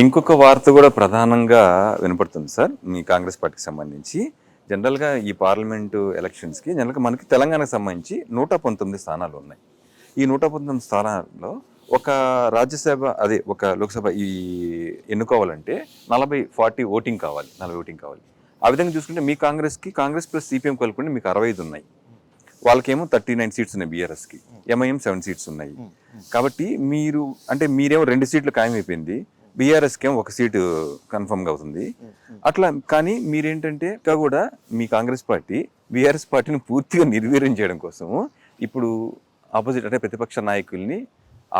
ఇంకొక వార్త కూడా ప్రధానంగా వినపడుతుంది సార్ మీ కాంగ్రెస్ పార్టీకి సంబంధించి. జనరల్గా ఈ పార్లమెంటు ఎలక్షన్స్కి జనరల్గా మనకి తెలంగాణకు సంబంధించి నూట పంతొమ్మిది స్థానాలు ఉన్నాయి. ఈ నూట పంతొమ్మిది స్థానాల్లో ఒక రాజ్యసభ అదే ఒక లోక్సభ ఈ ఎన్నుకోవాలంటే నలభై ఫార్టీ ఓటింగ్ కావాలి నలభై ఓటింగ్ కావాలి. ఆ విధంగా చూసుకుంటే మీ కాంగ్రెస్కి కాంగ్రెస్ ప్లస్ సిపిఎం కలుపుకుంటే మీకు అరవై ఐదు ఉన్నాయి. వాళ్ళకేమో థర్టీ నైన్ సీట్స్ ఉన్నాయి బీఆర్ఎస్కి ఎంఐఎం సెవెన్ సీట్స్ ఉన్నాయి. కాబట్టి మీరు అంటే మీరేమో రెండు సీట్లు ఖాయమైపోయింది. బీఆర్ఎస్కి ఒక సీటు కన్ఫర్మ్గా అవుతుంది. అట్లా కానీ మీరేంటంటే ఇంకా కూడా మీ కాంగ్రెస్ పార్టీ బీఆర్ఎస్ పార్టీని పూర్తిగా నిర్వీర్యం చేయడం కోసము ఇప్పుడు ఆపోజిట్ అంటే ప్రతిపక్ష నాయకుల్ని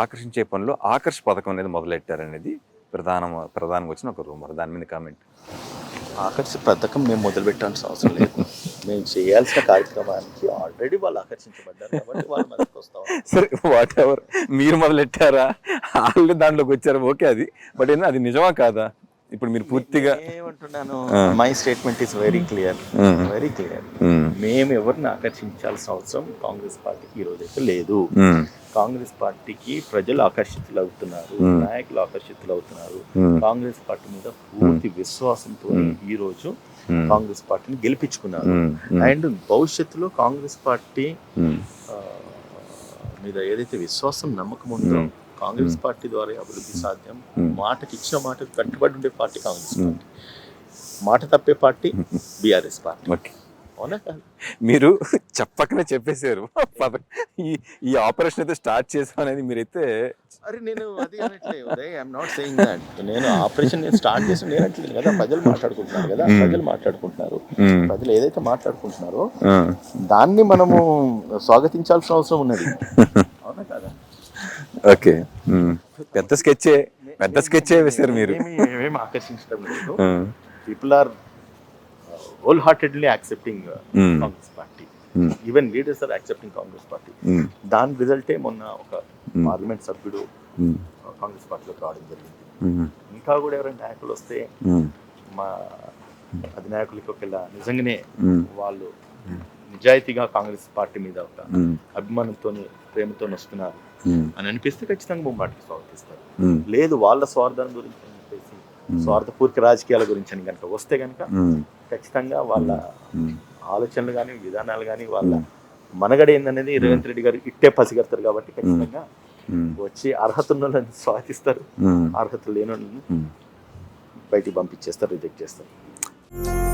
ఆకర్షించే పనిలో ఆకర్ష్ పథకం అనేది మొదలెట్టారనేది ప్రధాన ప్రధానంగా వచ్చిన ఒక రూమర్ దాని మీద కామెంట్ ఆకర్ష పథకం మేము మొదలు పెట్టాల్సిన అవసరం లేదు. మేము చేయాల్సిన కార్యక్రమానికి ఆల్రెడీ వాళ్ళు ఆకర్షించబడ్డారు కాబట్టి వాళ్ళు మనకు వస్తాం సరే వాట్ ఎవర్ మీరు మొదలెట్టారా? వాళ్ళు దాంట్లోకి వచ్చారు. ఓకే అది. బట్ ఏంటంటే అది నిజమా కాదా? ఇప్పుడు మీరు పూర్తిగా ఏమంటున్నాను my statement is very clear. Very clear hmm. ఎవరిని ఆకర్షించాల్సిన అవసరం కాంగ్రెస్ పార్టీకి ఈ రోజైతే లేదు. కాంగ్రెస్ పార్టీకి ప్రజలు ఆకర్షితులు అవుతున్నారు. నాయకులు ఆకర్షితులు అవుతున్నారు. కాంగ్రెస్ పార్టీ మీద పూర్తి విశ్వాసంతో ఈ రోజు. కాంగ్రెస్ పార్టీని గెలిపించుకున్నారు. అండ్ భవిష్యత్తులో కాంగ్రెస్ పార్టీ మీద ఏదైతే విశ్వాసం నమ్మకం ఉందో. కాంగ్రెస్ పార్టీ ద్వారా అభివృద్ధి సాధ్యం. మాటకి ఇచ్చిన మాటకు కట్టుబడి ఉండే పార్టీ కాంగ్రెస్ పార్టీ. మాట తప్పే పార్టీ బీఆర్ఎస్ పార్టీ. ఓకే. అవునా? కాదు మీరు చెప్పకనే చెప్పేశారు. ఈ ఈ ఆపరేషన్ అయితే స్టార్ట్ చేసాం అనేది మీరైతే అరే నేను అది ఐఎమ్ నాట్ సేయింగ్ దట్ నేను ఆపరేషన్ నేను స్టార్ట్ చేసి నేను కదా. ప్రజలు మాట్లాడుకుంటున్నారు కదా. ప్రజలు మాట్లాడుకుంటున్నారు. ప్రజలు ఏదైతే మాట్లాడుకుంటున్నారో. దాన్ని మనము స్వాగతించాల్సిన అవసరం ఉన్నది. ఓకే. పెద్ద స్కెచ్చే పెద్ద స్కెచ్చే వేశారు మీరు ఏమీ ఏమీ ఆకర్షించడం లేదు. People are whole heartedly accepting. Congress party. Even leaders are accepting Congress party. దాని రిజల్టే మొన్న ఒక. పార్లమెంట్ సభ్యుడు. కాంగ్రెస్ పార్టీలోకి రావడం జరిగింది. ఇంకా కూడా ఎవరైనా నాయకులు వస్తే. మా అధినాయకులకి ఒకవేళ నిజంగానే. వాళ్ళు నిజాయితీగా కాంగ్రెస్ పార్టీ మీద ఒక. అభిమానంతో ప్రేమతో వస్తున్నారు. అని అనిపిస్తే ఖచ్చితంగా బొమ్మాటికి స్వాగతిస్తారు. లేదు వాళ్ళ స్వార్థం గురించి అని చెప్పేసి స్వార్థపూర్తి రాజకీయాల గురించి అని కనుక వస్తే కనుక. ఖచ్చితంగా వాళ్ళ. ఆలోచనలు కానీ విధానాలు కానీ వాళ్ళ మనగడ ఏందనేది రేవంత్ రెడ్డి గారు ఇట్టే పసిగడతారు కాబట్టి ఖచ్చితంగా. వచ్చి అర్హత ఉన్న స్వాగతిస్తారు. అర్హత లేని. బయటికి పంపించేస్తారు రిజెక్ట్ చేస్తారు